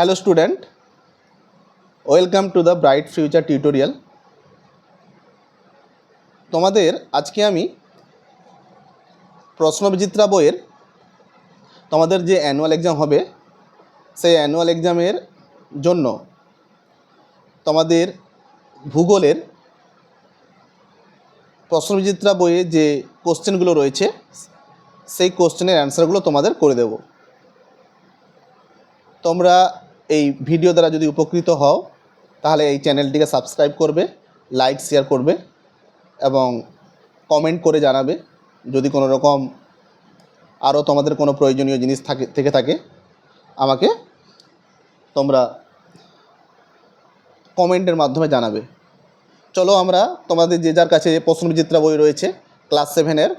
Hello student welcome to the Bright Future tutorial তোমাদের আজকে আমি প্রশ্নবিচিত্রা বইয়ের তোমাদের যে অ্যানুয়াল এক্সাম হবে, সেই অ্যানুয়াল এক্সামের জন্য তোমাদের ভূগোলের প্রশ্নবিচিত্রা বইয়ে যে কোশ্চেনগুলো রয়েছে, সেই কোশ্চেনের অ্যান্সারগুলো তোমাদের করে দেব। তোমরা এই ভিডিও দ্বারা যদি উপকৃত হও, তাহলে এই চ্যানেলটিকে সাবস্ক্রাইব করবে, লাইক শেয়ার করবে এবং কমেন্ট করে জানাবে। যদি কোনো রকম আরও তোমাদের কোনো প্রয়োজনীয় জিনিস থাকে, থেকে থাকে, আমাকে তোমরা কমেন্টের মাধ্যমে জানাবে। চলো আমরা তোমাদের যে যার কাছে প্রশ্নবিচিত্রা বই রয়েছে ক্লাস সেভেনের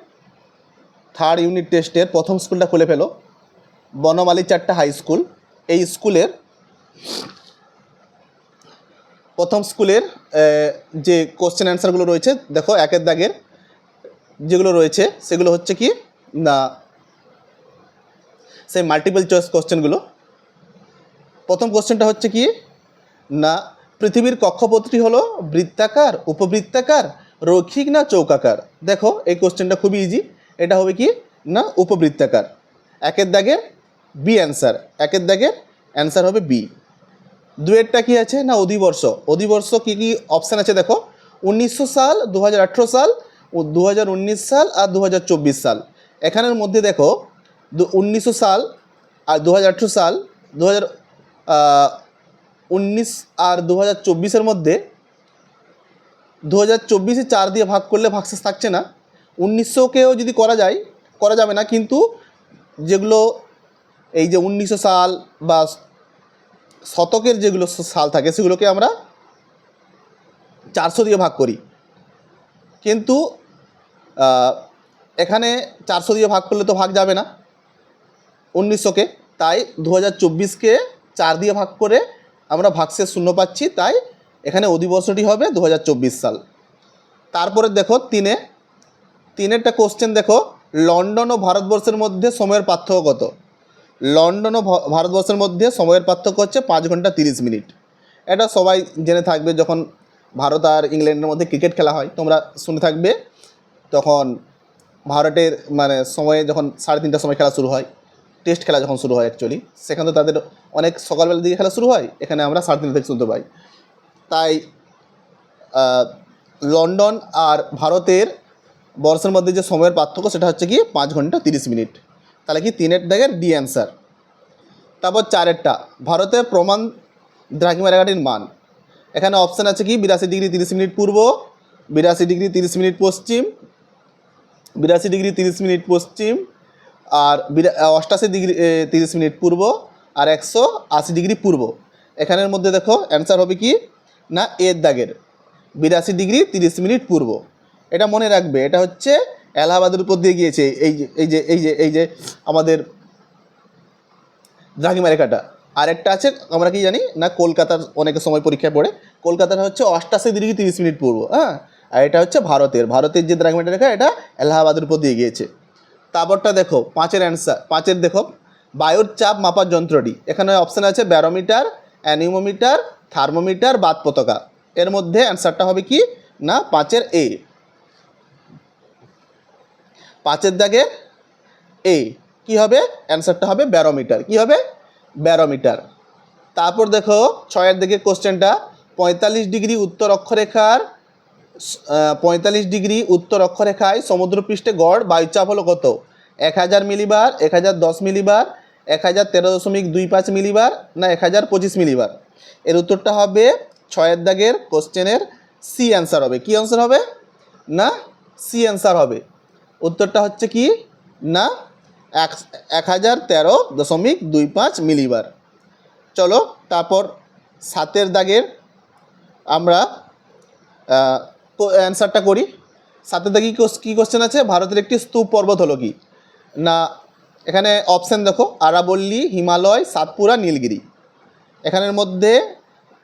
থার্ড ইউনিট টেস্টের প্রথম স্কুলটা খুলে ফেলো। বনমালী চারটা হাই স্কুল এই স্কুলের প্রথম স্কুলের যে কোশ্চেন অ্যান্সারগুলো রয়েছে, দেখো, একের দাগের যেগুলো রয়েছে, সেগুলো হচ্ছে কি, না, সেই মাল্টিপল চয়েস কোশ্চেনগুলো প্রথম কোশ্চেনটা হচ্ছে কি, না, পৃথিবীর কক্ষপথটি হলো বৃত্তাকার, উপবৃত্তাকার, রৈখিক না চৌকাকার? দেখো, এই কোশ্চেনটা খুবই ইজি এটা হবে কি, না, উপবৃত্তাকার। একের দাগের বি অ্যান্সার একের দাগের অ্যান্সার হবে বি। দুয়েরটা কি আছে? না, অধিবর্ষ। অধিবর্ষ কি কি অপশান আছে দেখো? উনিশশো সাল দু হাজার আঠেরো সাল দু সাল আর দু হাজার চব্বিশ সাল। এখানের মধ্যে দেখো উনিশশো সাল আর দু হাজার আঠেরো সাল দু আর দু হাজার চব্বিশের মধ্যে দু হাজার চব্বিশে চার দিয়ে ভাগ করলে ভাগশেষ থাকছে না। উনিশশোকেও যদি করা যায়, করা যাবে না, কিন্তু যেগুলো এই যে উনিশশো সাল বা শতকের যেগুলো সাল থাকে, সেগুলোকে আমরা চারশো দিয়ে ভাগ করি। কিন্তু এখানে চারশো দিয়ে ভাগ করলে তো ভাগ যাবে না। উনিশশোকে, তাই দু হাজার চব্বিশকে চার দিয়ে ভাগ করে আমরা ভাগশেষ শূন্য পাচ্ছি, তাই এখানে অধিবর্ষটি হবে দু হাজার চব্বিশ সাল। তারপরে দেখো, তিনে, তিনেরটা কোশ্চেন দেখো, লন্ডন ও ভারতবর্ষের মধ্যে সময়ের পার্থক্য কত? লন্ডন ও ভারতবর্ষের মধ্যে সময়ের পার্থক্য হচ্ছে পাঁচ ঘণ্টা তিরিশ মিনিট। এটা সবাই জেনে থাকবে যখন ভারত আর ইংল্যান্ডের মধ্যে ক্রিকেট খেলা হয়। তোমরা শুনে থাকবে তখন ভারতের মানে সময়ে যখন সাড়ে তিনটার সময় খেলা শুরু হয়, টেস্ট খেলা যখন শুরু হয় অ্যাকচুয়ালি সেখানে তো তাদের অনেক সকালবেলা দিকে খেলা শুরু হয়, এখানে আমরা সাড়ে তিনটা থেকে শুনতে পাই। তাই লন্ডন আর ভারতের বর্ষের মধ্যে যে সময়ের পার্থক্য সেটা হচ্ছে কি পাঁচ ঘণ্টা তিরিশ মিনিট। তাহলে কি তিনের দাগের ডি অ্যান্সার তারপর চারেরটা ভারতের প্রমাণ দ্রাঘিমা রেখাটির মান। এখানে অপশান আছে কি, বিরাশি ডিগ্রি তিরিশ মিনিট পূর্ব, বিরাশি ডিগ্রি তিরিশ মিনিট পশ্চিম, বিরাশি ডিগ্রি তিরিশ মিনিট পশ্চিম, আর অষ্টাশি ডিগ্রি তিরিশ মিনিট পূর্ব, আর একশো আশি ডিগ্রি পূর্ব। এখানের মধ্যে দেখো অ্যান্সার হবে কি, না এর দাগের, বিরাশি ডিগ্রি তিরিশ মিনিট পূর্ব। এটা মনে রাখবে, এটা হচ্ছে এলাহাবাদের উপর দিয়ে গিয়েছে, এই যে এই যে এই যে এই যে আমাদের দ্রাঘিমা রেখাটা আরেকটা আছে, আমরা কি জানি, না কলকাতার অনেক সময় পরীক্ষায় পড়ে কলকাতার হচ্ছে অষ্টাশি ডিগ্রি তিরিশ মিনিট পূর্ব হ্যাঁ? আর এটা হচ্ছে ভারতের ভারতের যে দ্রাঘিমা রেখা এটা এলাহাবাদের উপর দিয়ে গিয়েছে। তারপরটা দেখো, পাঁচের অ্যান্সার পাঁচের দেখো, বায়ুর চাপ মাপার যন্ত্রটি, এখানে অপশান আছে ব্যারোমিটার অ্যানিমোমিটার থার্মোমিটার বাত পতাকা। এর মধ্যে অ্যান্সারটা হবে কি? না, পাঁচের এ পাঁচের দাগে এই কি হবে? অ্যান্সারটা হবে ব্যারোমিটার কি হবে? ব্যারোমিটার তারপর দেখো, ছয়ের দিকে কোশ্চেনটা পঁয়তাল্লিশ ডিগ্রি উত্তর অক্ষরেখার পঁয়তাল্লিশ ডিগ্রি উত্তর অক্ষরেখায় সমুদ্রপৃষ্ঠে গড় বায়ুচাপ হলো কত? এক হাজার মিলিবার এক হাজার দশ মিলিবার এক হাজার তেরো দশমিক দুই পাঁচ মিলিবার না এক হাজার পঁচিশ মিলিবার এর উত্তরটা হবে ছয়ের দাগের কোশ্চেনের সি অ্যান্সার হবে। কি অ্যান্সার হবে? না সি অ্যান্সার হবে। উত্তরটা হচ্ছে কি? না, এক এক হাজার তেরো দশমিক দুই পাঁচ মিলিবার। চলো, তারপর সাতের দাগের আমরা অ্যান্সারটা করি। সাতের দাগে কী কোশ্চেন আছে? ভারতের একটি স্তূপ পর্বত হলো কি? না, এখানে অপশান দেখো, আরাবল্লী, হিমালয়, সাতপুরা, নীলগিরি। এখানের মধ্যে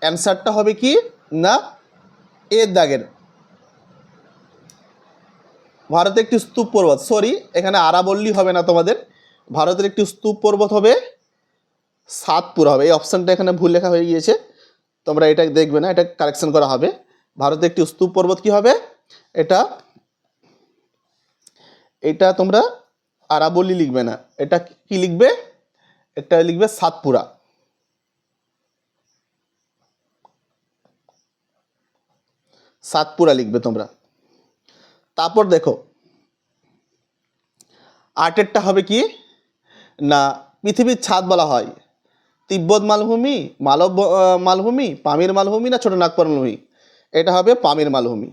অ্যান্সারটা হবে কি? না এর দাগের। ভারতে একটি স্তূপ পর্বত সরি এখানে আরাবল্লী হবে না তোমাদের, ভারতের একটি স্তূপ পর্বত হবে সাতপুরা হবে, এই অপশানটা এখানে ভুল লেখা হয়ে গিয়েছে, তোমরা এটা দেখবে না, এটা কারেকশন করা হবে ভারতে একটি স্তূপ পর্বত কি হবে, এটা এটা তোমরা আরাবলি লিখবে না, এটা কি লিখবে, এটা লিখবে সাতপুরা সাতপুরা লিখবে তোমরা। তারপর দেখো আটেরটা হবে কি? না, পৃথিবীর ছাদ বলা হয়। তিব্বত মালভূমি, মালব মালভূমি, পামির মালভূমি না ছোট নাগপুর মালভূমি? এটা হবে পামির মালভূমি।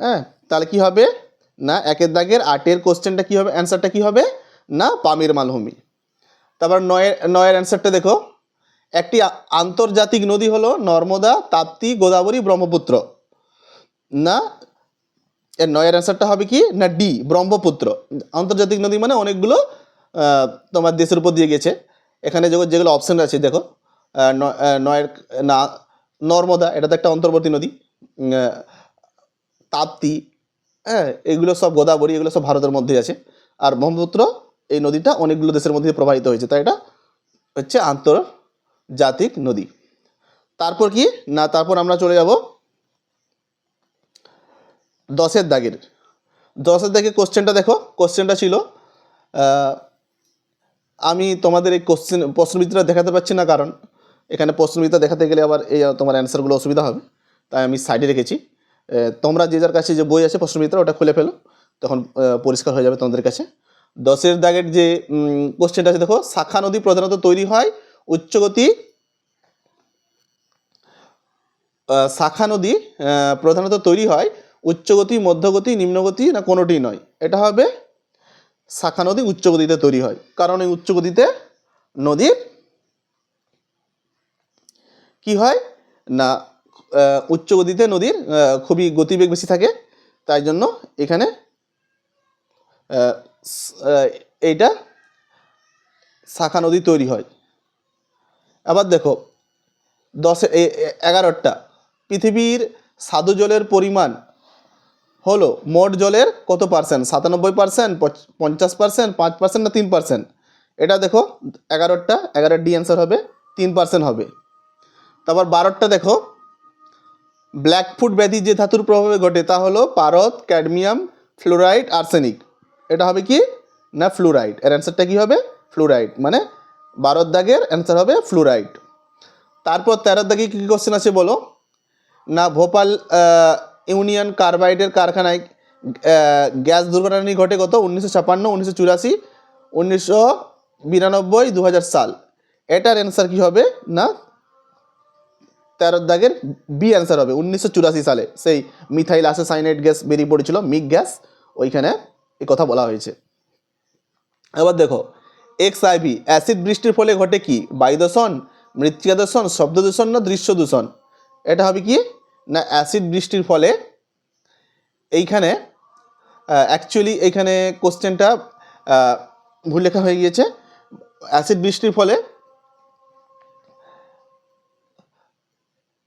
হ্যাঁ তাহলে কি হবে? না, একের দাগের আটের কোশ্চেনটা কি হবে? অ্যান্সারটা কি হবে? না, পামির মালভূমি। তারপর নয়ের নয়ের অ্যান্সারটা দেখো। একটি আন্তর্জাতিক নদী হলো নর্মদা, তাপ্তি, গোদাবরী, ব্রহ্মপুত্র। না এর নয়ের অ্যান্সারটা হবে কি? না, ডি, ব্রহ্মপুত্র। আন্তর্জাতিক নদী মানে অনেকগুলো তোমার দেশের উপর দিয়ে গেছে। এখানে যেগুলো যেগুলো অপশন আছে, দেখো। নয়ের, না, নর্মদা এটা তো একটা অন্তর্বর্তী নদী। তাপ্তি হ্যাঁ এগুলো সব গোদাবরী, এগুলো সব ভারতের মধ্যে আছে। আর ব্রহ্মপুত্র, এই নদীটা অনেকগুলো দেশের মধ্যে প্রবাহিত হয়েছে। তাই এটা হচ্ছে আন্তর্জাতিক নদী। তারপর কি? না, তারপর আমরা চলে যাব দশের দাগের। দশের দাগের কোশ্চেনটা দেখো। কোশ্চেনটা ছিল আমি তোমাদের এই কোশ্চেন প্রশ্নবিদ্যা দেখাতে পারছি না কারণ এখানে প্রশ্নবিদ্যা দেখাতে গেলে আবার এই তোমার অ্যান্সারগুলো অসুবিধা হবে। তাই আমি সাইডে রেখেছি। তোমরা যে যার কাছে যে বই আছে প্রশ্নবিদ্যা ওটা খুলে ফেলো। তখন পরিষ্কার হয়ে যাবে তোমাদের কাছে। দশের দাগের যে কোশ্চেনটা আছে, দেখো, শাখা নদী প্রধানত তৈরি হয় উচ্চগতি শাখা নদী প্রধানত তৈরি হয় উচ্চগতি, মধ্যগতি, নিম্নগতি না কোনোটি নয়। এটা হবে শাখা নদী উচ্চগতিতে তৈরি হয়। কারণ এই উচ্চগতিতে নদীর কি হয়? না উচ্চগতিতে নদীর খুবই গতিবেগ বেশি থাকে। তাই জন্য এখানে এইটা শাখা নদী তৈরি হয়। আবার দেখো, দশে এগারোটা। পৃথিবীর সাধু জলের পরিমাণ হলো মোট জলের কত পার্সেন্ট সাতানব্বই পার্সেন্ট পঞ্চাশ পার্সেন্ট পাঁচ পার্সেন্ট না তিন পার্সেন্ট এটা দেখো এগারোটা এগারো ডি অ্যান্সার হবে, তিন পার্সেন্ট হবে। তারপর বারোটা দেখো ব্ল্যাক ব্ল্যাকফুট ব্যাধি যে ধাতুর প্রভাবে ঘটে তা হলো পারদ, ক্যাডমিয়াম ফ্লোরাইড আর্সেনিক এটা হবে কি? না ফ্লুরাইড এর অ্যান্সারটা কি হবে? ফ্লুরাইড মানে বারোর দাগের অ্যান্সার হবে ফ্লুরাইড তারপর তেরোর দাগে কী কোশ্চেন আছে বলো? না ভোপাল ইউনিয়ন কার্বাইডের কারখানায় গ্যাস দুর্ঘটনা ঘটে কত উনিশশো ছাপান্ন উনিশশো চুরাশি, উনিশশো বিরানব্বই দু সাল। এটার অ্যান্সার কী হবে? না তেরোর দাগের বি অ্যান্সার হবে, উনিশশো চুরাশি সালে। সেই মিথাইল আসে সাইনাইড গ্যাস বেরিয়ে পড়েছিল, মিক গ্যাস, ওইখানে এই কথা বলা হয়েছে। এবার দেখো এক্স আইভি অ্যাসিড বৃষ্টির ফলে ঘটে কি? বায়ু দূষণ মৃত্তিকা দূষণ, শব্দ দূষণ না দৃশ্য দূষণ? এটা হবে কি? না, অ্যাসিড বৃষ্টির ফলে এইখানে অ্যাকচুয়ালি এইখানে কোশ্চেনটা ভুল লেখা হয়ে গিয়েছে। অ্যাসিড বৃষ্টির ফলে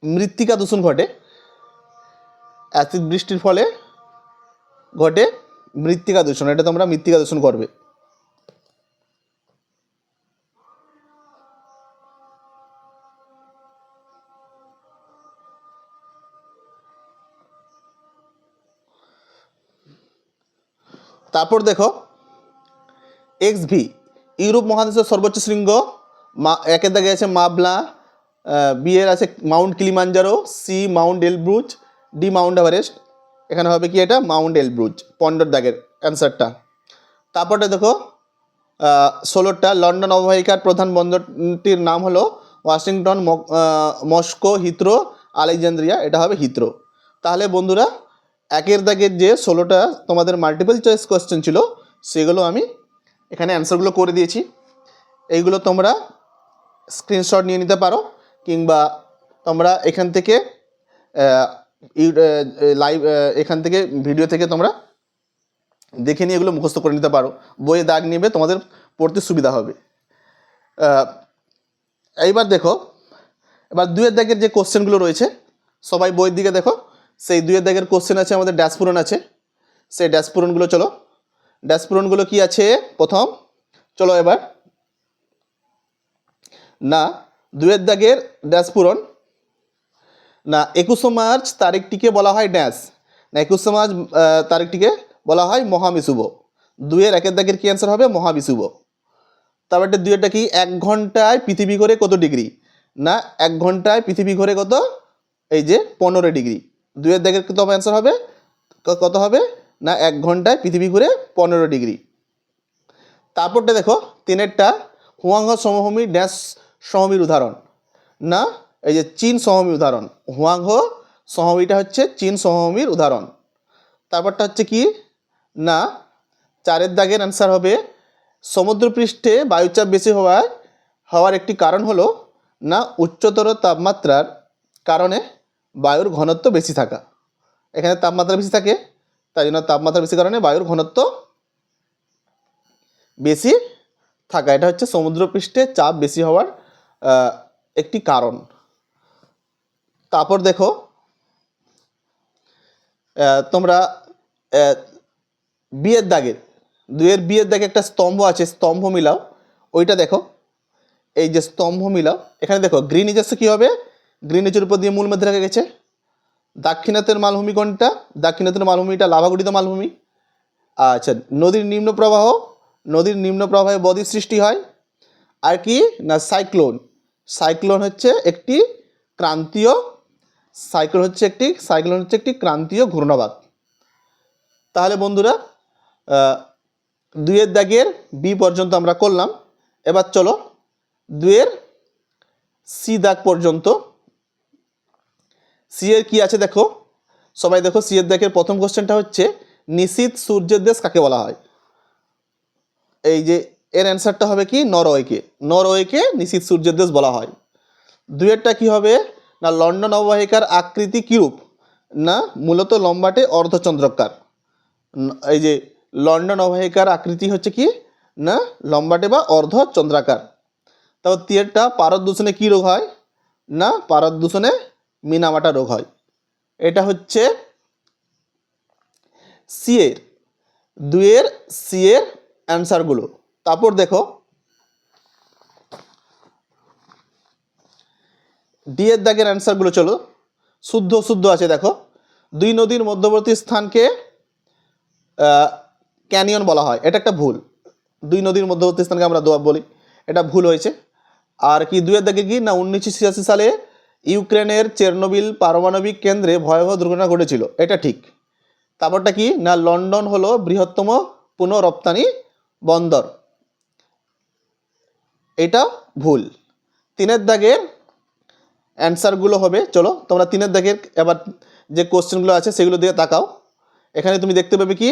মৃত্তিকা দূষণ ঘটে। অ্যাসিড বৃষ্টির ফলে ঘটে মৃত্তিকা দূষণ। এটা তোমরা মৃত্তিকা দূষণ করবে। তারপর দেখো এক্স ভি ইউরোপ মহাদেশের সর্বোচ্চ শৃঙ্গ, মা, একের দাগে আছে মাবলা বি এর আছে Mount Kilimanjaro C Mount Elbrus D Mount Everest. এখানে হবে কি এটা? মাউন্ট এলব্রুজ পনেরোর দাগের অ্যান্সারটা। তারপরে দেখো ষোলোটা, লন্ডন অববাহিকার প্রধান বন্দরটির নাম হলো ওয়াশিংটন মস্কো হিত্রো আলেকজান্দ্রিয়া, এটা হবে হিত্রো তাহলে বন্ধুরা একের দাগের যে ষোলোটা তোমাদের মাল্টিপল চয়েস কোয়েশ্চেন ছিল, সেগুলো আমি এখানে অ্যান্সারগুলো করে দিয়েছি। এইগুলো তোমরা স্ক্রিনশট নিয়ে নিতে পারো, কিংবা তোমরা এখান থেকে লাইভ এখান থেকে ভিডিও থেকে তোমরা দেখে নিয়ে এগুলো মুখস্থ করে নিতে পারো। বইয়ে দাগ নেবে, তোমাদের পড়তে সুবিধা হবে। এইবার দেখো, এবার দুয়ের দাগের যে কোশ্চেনগুলো রয়েছে, সবাই বইয়ের দিকে দেখো। সেই দুয়ের দাগের কোশ্চেন আছে, আমাদের ড্যাশ পূরণ আছে। সেই ড্যাশ পূরণগুলো চলো। ড্যাশ পূরণগুলো কি আছে? প্রথম, চলো এবার। না দুয়ের দাগের ড্যাশ পূরণ না, একুশে মার্চ তারিখটিকে বলা হয় ড্যাশ না, একুশে মার্চ তারিখটিকে বলা হয় মহাবিশুভ দুয়ের একের দাগের কি অ্যান্সার হবে? মহাবিশুভ তারপর একটা দুয়েরটা কি? এক ঘন্টায় পৃথিবী ঘোরে কত ডিগ্রি? না, এক ঘন্টায় পৃথিবী ঘোরে কত? এই যে পনেরো ডিগ্রি। দুয়ের দাগের কত অ্যান্সার হবে। কত হবে? না, এক ঘন্টায় পৃথিবী ঘুরে পনেরো ডিগ্রি। তারপরটা দেখো, তিনেরটা হুয়াংহ সমভূমি ড্যাশ সমভূমির উদাহরণ। না, এই যে চীন সমভূমির উদাহরণ। হুয়াংহ সমভূমিটা হচ্ছে চীন সমভূমির উদাহরণ। তারপরটা হচ্ছে কি? না, চারের দাগের অ্যান্সার হবে। সমুদ্রপৃষ্ঠে বায়ুচাপ বেশি হওয়ায়, হওয়ার একটি কারণ হলো, না, উচ্চতর তাপমাত্রার কারণে বায়ুর ঘনত্ব বেশি থাকা। এখানে তাপমাত্রা বেশি থাকে, তাই জন্য তাপমাত্রা বেশি কারণে বায়ুর ঘনত্ব বেশি থাকা। এটা হচ্ছে সমুদ্রপৃষ্ঠে চাপ বেশি হওয়ার একটি কারণ। তারপর দেখো তোমরা বিয়ের দাগের দুয়ের বিয়ের দাগে একটা স্তম্ভ আছে, স্তম্ভ মিলাও। ওইটা দেখো, এই যে স্তম্ভ মিলাও, এখানে দেখো গ্রিন নিজস্ব কী হবে? গ্রিন নিচের উপর দিয়ে মূল মধ্যে রেখে গেছে। দাক্ষিণাত্যের মালভূমি কোনটা? দাক্ষিণাত্যের মালভূমিটা লাভাগঠিত মালভূমি। আচ্ছা নদীর নিম্ন প্রবাহ, নদীর নিম্ন প্রবাহে বদ্বীপ সৃষ্টি হয়। আর কি? না, সাইক্লোন। সাইক্লোন হচ্ছে একটি ক্রান্তীয়, সাইক্লোন হচ্ছে একটি, সাইক্লোন হচ্ছে একটি ক্রান্তীয় ঘূর্ণাবাত তাহলে বন্ধুরা দুয়ের দাগের বি পর্যন্ত আমরা করলাম। এবার চলো দুয়ের সি দাগ পর্যন্ত সি এর কি আছে দেখো? সবাই দেখো সি এর প্রথম কোশ্চেনটা হচ্ছে, নিশীত সূর্যের দেশ কাকে বলা হয়? এই যে, এর অ্যান্সারটা হবে কি? নরওয়েকে। নরওয়েকে নিশীত সূর্যের দেশ বলা হয়। দুয়েরটা কি হবে? না, লন্ডন অববাহিকার আকৃতি কিরূপ? না, মূলত লম্বাটে অর্ধচন্দ্রকার। এই যে, লন্ডন অববাহিকার আকৃতি হচ্ছে কি? না, লম্বাটে বা অর্ধচন্দ্রাকার। তারপর তিয়েরটা পারদ দূষণে কী রোগ হয়? না পারদ দূষণে মিনামাটা রোগ হয়। এটা হচ্ছে সিএর দুয়ের সিএর অ্যান্সারগুলো তারপর দেখো, ডি এর দাগের অ্যান্সারগুলো চলো। শুদ্ধ শুদ্ধ আছে দেখো। দুই নদীর মধ্যবর্তী স্থানকে ক্যানিয়ন বলা হয়। এটা একটা ভুল। দুই নদীর মধ্যবর্তী স্থানকে আমরা দোয়াব বলি। এটা ভুল হয়েছে। আর কি দুয়ের দাগে কি? না উনিশশো ছিয়াশি সালে ইউক্রেনের চেরনোবিল পারমাণবিক কেন্দ্রে ভয়াবহ দুর্ঘটনা ঘটেছিল। এটা ঠিক। তারপরটা কি? না, লন্ডন হলো বৃহত্তম পুনঃরপ্তানি বন্দর। এটা ভুল। তিনের দাগের অ্যান্সারগুলো হবে। চলো, তোমরা তিনের দাগের এবার যে কোশ্চেনগুলো আছে সেগুলো দিয়ে তাকাও। এখানে তুমি দেখতে পাবে কি?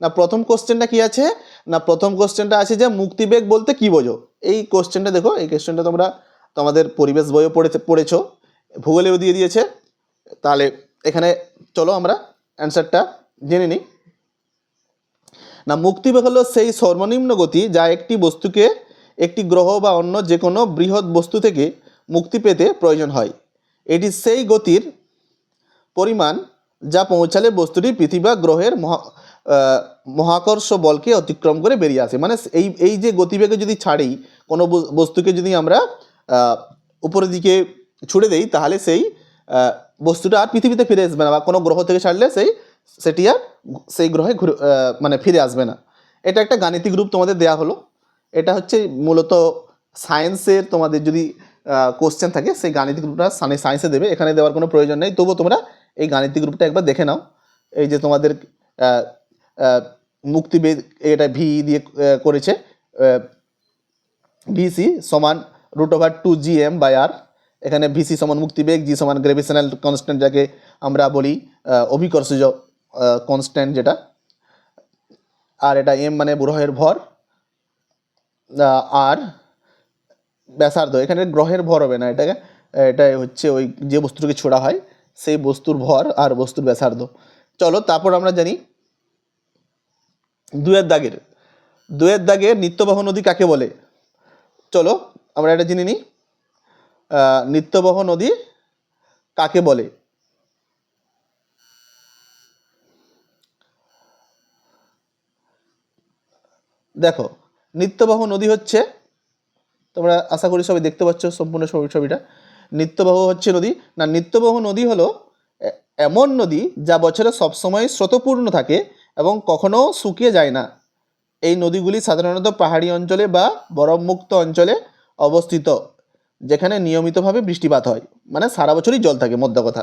না, প্রথম কোশ্চেনটা কি আছে? না, প্রথম কোশ্চেনটা আছে যে মুক্তিবেগ বলতে কি বোঝো? এই কোশ্চেনটা দেখো, এই কোশ্চেনটা তোমরা তোমাদের পরিবেশ বইও পড়েছে, পড়েছো। ভূগোলেও দিয়ে দিয়েছে। তাহলে এখানে চলো আমরা অ্যান্সারটা জেনে নিই। না মুক্তিবেগ হলো সেই সর্বনিম্ন গতি যা একটি বস্তুকে একটি গ্রহ বা অন্য যে কোনো বৃহৎ বস্তু থেকে মুক্তি পেতে প্রয়োজন হয়। এটি সেই গতির পরিমাণ যা পৌঁছালে বস্তুটি পৃথিবী বা গ্রহের মহা মহাকর্ষ বলকে অতিক্রম করে বেরিয়ে আসে। মানে এই এই যে গতিবেগে যদি ছাড়ি কোনো বস- বস্তুকে যদি আমরা উপরের দিকে ছুড়ে দেই, তাহলে সেই বস্তুটা আর পৃথিবীতে ফিরে আসবে না বা কোনো গ্রহ থেকে ছাড়লে সেই, সেটি আর সেই গ্রহে ঘুরে মানে ফিরে আসবে না। এটা একটা গাণিতিক রূপ তোমাদের দেয়া হলো। এটা হচ্ছে মূলত সায়েন্সের তোমাদের যদি কোশ্চেন থাকে, সেই গাণিতিক রূপটা সায়েন্সে দেবে। এখানে দেওয়ার কোনো প্রয়োজন নেই। তবুও তোমরা এই গাণিতিক রূপটা একবার দেখে নাও। এই যে তোমাদের মুক্তিবেদ এটা ভি দিয়ে করেছে ভিসি সমান root over two G M by R এখানে ভিসি সমান মুক্তিবেগ জি সমান গ্রেভিশনাল কনস্ট্যান্ট যাকে আমরা বলি অভিকর্ষজ কনস্ট্যান্ট যেটা। আর এটা এম মানে গ্রহের ভর আর ব্যাসার্ধ। এখানে গ্রহের ভর হবে না এটাকে। এটা হচ্ছে ওই যে বস্তুকে ছোড়া হয়, সেই বস্তুর ভর আর বস্তুর ব্যাসার্ধ। চলো, তারপর আমরা জানি দুয়ের দাগের। দুয়ের দাগের নিত্যবাহ নদী কাকে বলে? চলো, আমরা এটা জেনে নিই। নিত্যবহ নদী কাকে বলে? দেখো, নিত্যবাহ নদী হচ্ছে, তোমরা আশা করি সবাই দেখতে পাচ্ছ সম্পূর্ণ ছবি ছবিটা। নিত্যবাহ হচ্ছে নদী। না, নিত্যবাহ নদী হলো এমন নদী যা বছরে সবসময় স্রোতপূর্ণ থাকে এবং কখনো শুকিয়ে যায় না। এই নদীগুলি সাধারণত পাহাড়ি অঞ্চলে বা বরফমুক্ত অঞ্চলে অবস্থিত। যেখানে নিয়মিতভাবে বৃষ্টিপাত হয়। মানে সারা বছরই জল থাকে মধ্য কথা।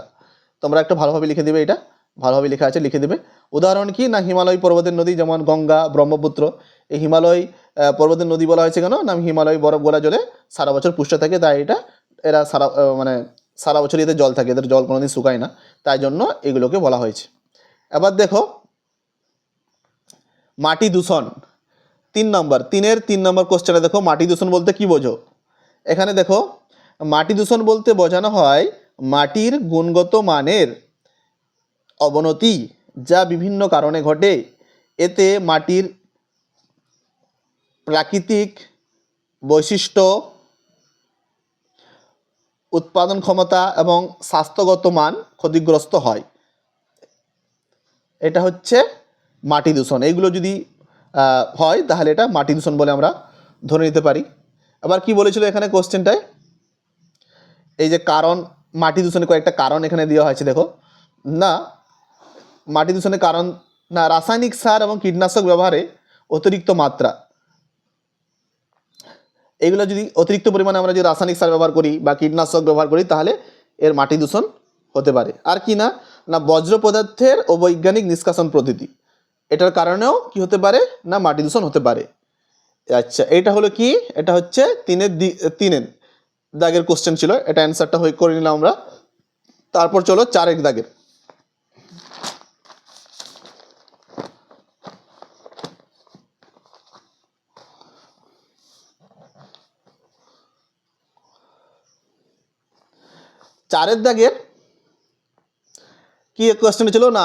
তোমরা একটু ভালোভাবে লিখে দেবে এটা। ভালোভাবে লেখা আছে, লিখে দেবে। উদাহরণ কি? না হিমালয় পর্বতের নদী, যেমন গঙ্গা, ব্রহ্মপুত্র। এই হিমালয় পর্বতের নদী বলা হয়েছে কেন? না হিমালয় বরফ গোলা জলে সারা বছর পুষ্ট থাকে, তাই এটা, এরা সারা মানে সারা বছরই এদের জল থাকে, এদের জল কোনোদিন শুকায় না। তাই জন্য এগুলোকে বলা হয়েছে। এবার দেখো, মাটি দূষণ। তিন নম্বর, তিনের তিন নম্বর কোশ্চেনে দেখো, মাটি দূষণ বলতে কি বোঝো? এখানে দেখো, মাটি দূষণ বলতে বোঝানো হয় মাটির গুণগত মানের অবনতি যা বিভিন্ন কারণে ঘটে। এতে মাটির প্রাকৃতিক বৈশিষ্ট্য, উৎপাদন ক্ষমতা এবং স্বাস্থ্যগত মান ক্ষতিগ্রস্ত হয়। এটা হচ্ছে মাটি দূষণ। এইগুলো যদি হয়, তাহলে এটা মাটি দূষণ বলে আমরা ধরে নিতে পারি। আবার কি বলেছিল এখানে কোশ্চেনটায় এই যে কারণ, মাটি দূষণের কয়েকটা কারণ এখানে দেওয়া হয়েছে, দেখো। না, মাটি দূষণের কারণ না, রাসায়নিক সার এবং কীটনাশক ব্যবহারে অতিরিক্ত মাত্রা। এগুলো যদি অতিরিক্ত পরিমাণে আমরা যদি রাসায়নিক সার ব্যবহার করি বা কীটনাশক ব্যবহার করি, তাহলে এর মাটি দূষণ হতে পারে। আর কি না না, বজ্র পদার্থের অবৈজ্ঞানিক নিষ্কাশন পদ্ধতি। এটার কারণেও কি হতে পারে? না, মাটি দূষণ হতে পারে। আচ্ছা এটা হলো কি? এটা হচ্ছে তিনের তিনের দাগের কোশ্চেন ছিল। এটা অ্যান্সারটা হয়ে করে নিলাম আমরা। তারপর চলো চারের দাগের। চারের দাগের কি কোয়েশ্চেন ছিল? না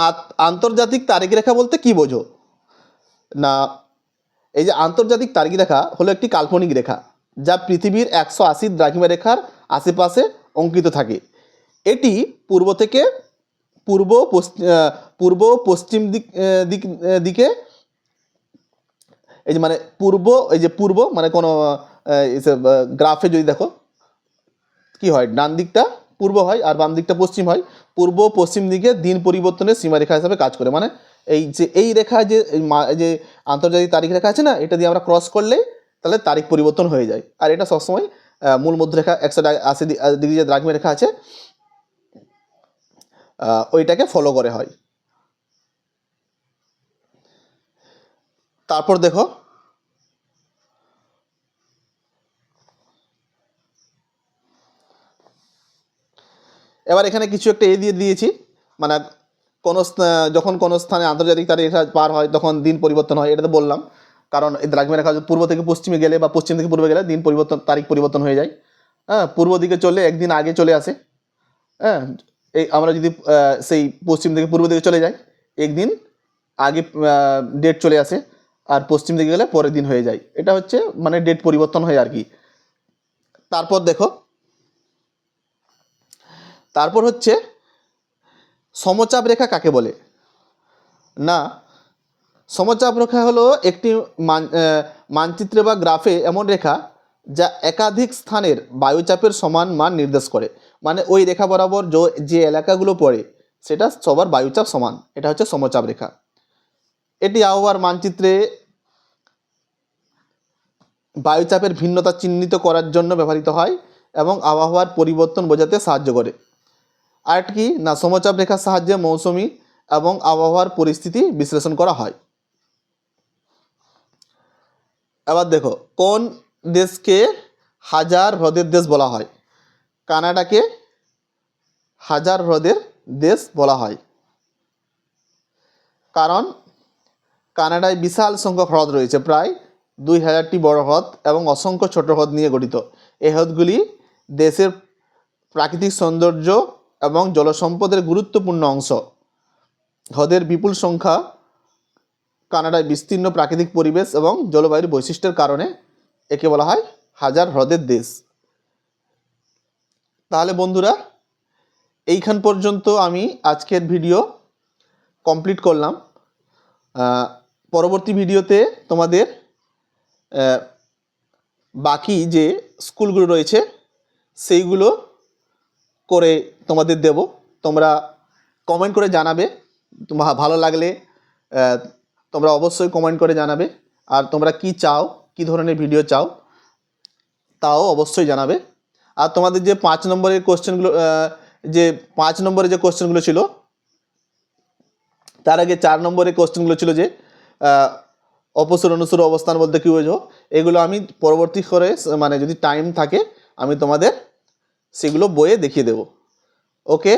আন্তর্জাতিক তারিখ রেখা বলতে কি বোঝো? না এই যে আন্তর্জাতিক তারিখ রেখা হলো একটি কাল্পনিক রেখা, যা পৃথিবীর একশো আশি দ্রাঘিমা রেখার আশেপাশে অঙ্কিত থাকে। এটি পূর্ব থেকে পূর্ব পশ্চিম পূর্ব পশ্চিম দিক দিক দিকে এই যে মানে পূর্ব, এই যে পূর্ব মানে কোনো গ্রাফে যদি দেখো, কি হয়? ডান দিকটা পূর্ব হয় আর বাম দিকটা পশ্চিম হয়। পূর্ব পশ্চিম দিকে দিন পরিবর্তনের সীমারেখা হিসাবে কাজ করে। মানে এই যে, এই রেখা যে যে আন্তর্জাতিক তারিখ রেখা আছে না, এটা দিয়ে আমরা ক্রস করলে তাহলে তারিখ পরিবর্তন হয়ে যায়। আর এটা সবসময় মূল মধ্যরেখা একশো আশি ডিগ্রি যে দ্রাঘিমা রেখা আছে ওইটাকে ফলো করে হয়। তারপর দেখো, এবার এখানে কিছু একটা এ দিয়ে দিয়েছি মানে কোনো যখন কোনো স্থানে আন্তর্জাতিক তারিখ রেখা পার হয়, তখন দিন পরিবর্তন হয়, এটা তো বললাম। কারণ এই দ্রাঘিমা রেখা পূর্ব থেকে পশ্চিমে গেলে বা পশ্চিম থেকে পূর্বে গেলে দিন পরিবর্তন, তারিখ পরিবর্তন হয়ে যায়। হ্যাঁ পূর্ব দিকে চলে একদিন আগে চলে আসে। হ্যাঁ এই আমরা যদি সেই পশ্চিম থেকে পূর্ব দিকে চলে যাই, একদিন আগে ডেট চলে আসে আর পশ্চিম দিকে গেলে পরের দিন হয়ে যায়। এটা হচ্ছে মানে ডেট পরিবর্তন হয় আর কি। তারপর দেখো, তারপর হচ্ছে সমচাপ রেখা কাকে বলে? না, সমচাপ রেখা হলো একটি মান- মানচিত্রে বা গ্রাফে এমন রেখা যা একাধিক স্থানের বায়ুচাপের সমান মান নির্দেশ করে। মানে ওই রেখা বরাবর যে- যে এলাকাগুলো পড়ে, সেটা সবার বায়ুচাপ সমান। এটা হচ্ছে সমচাপ রেখা। এটি আবহাওয়ার মানচিত্রে বায়ুচাপের ভিন্নতা চিহ্নিত করার জন্য ব্যবহৃত হয় এবং আবহাওয়ার পরিবর্তন বোঝাতে সাহায্য করে। আরেকটি কি? না, সমচাপ রেখার সাহায্যে মৌসুমি এবং আবহাওয়ার পরিস্থিতি বিশ্লেষণ করা হয়। এবার দেখো, কোন দেশকে হাজার হ্রদের দেশ বলা হয়? কানাডাকে হাজার হ্রদের দেশ বলা হয়। কারণ কানাডায় বিশাল সংখ্যক হ্রদ রয়েছে, প্রায় দুই হাজারটি বড় হ্রদ এবং অসংখ্য ছোট হ্রদ নিয়ে গঠিত। এই হ্রদগুলি দেশের প্রাকৃতিক সৌন্দর্য এবং জলসম্পদের গুরুত্বপূর্ণ অংশ। হ্রদের বিপুল সংখ্যা কানাডায় বিস্তীর্ণ প্রাকৃতিক পরিবেশ এবং জলবায়ুর বৈশিষ্ট্যের কারণে একে বলা হয় হাজার হ্রদের দেশ। তাহলে বন্ধুরা, এইখান পর্যন্ত আমি আজকের ভিডিও কমপ্লিট করলাম। পরবর্তী ভিডিওতে তোমাদের বাকি যে স্কুলগুলো রয়েছে, সেইগুলো করে তোমাদের দেব। তোমরা কমেন্ট করে জানাবে। তোমার ভালো লাগলে তোমরা অবশ্যই কমেন্ট করে জানাবে। আর তোমরা কি চাও, কি ধরনের ভিডিও চাও, তাও অবশ্যই জানাবে। আর তোমাদের যে পাঁচ নম্বরের কোশ্চেনগুলো যে পাঁচ নম্বরের যে কোশ্চেনগুলো ছিল, তার আগে চার নম্বরের কোশ্চেনগুলো ছিল যে অপসর, অনুসুর অবস্থান বলতে কী বোঝো? এগুলো আমি পরবর্তী করে মানে যদি টাইম থাকে, আমি তোমাদের সেগুলো বইয়ে দেখিয়ে দেব। ওকে?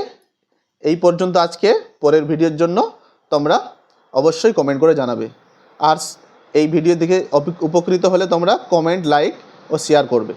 এই পর্যন্ত আজকে, পরের ভিডিওর জন্য তোমরা অবশ্যই কমেন্ট করে জানাবে। আর এই ভিডিও দেখে উপকৃত হলে তোমরা কমেন্ট লাইক ও শেয়ার করবে।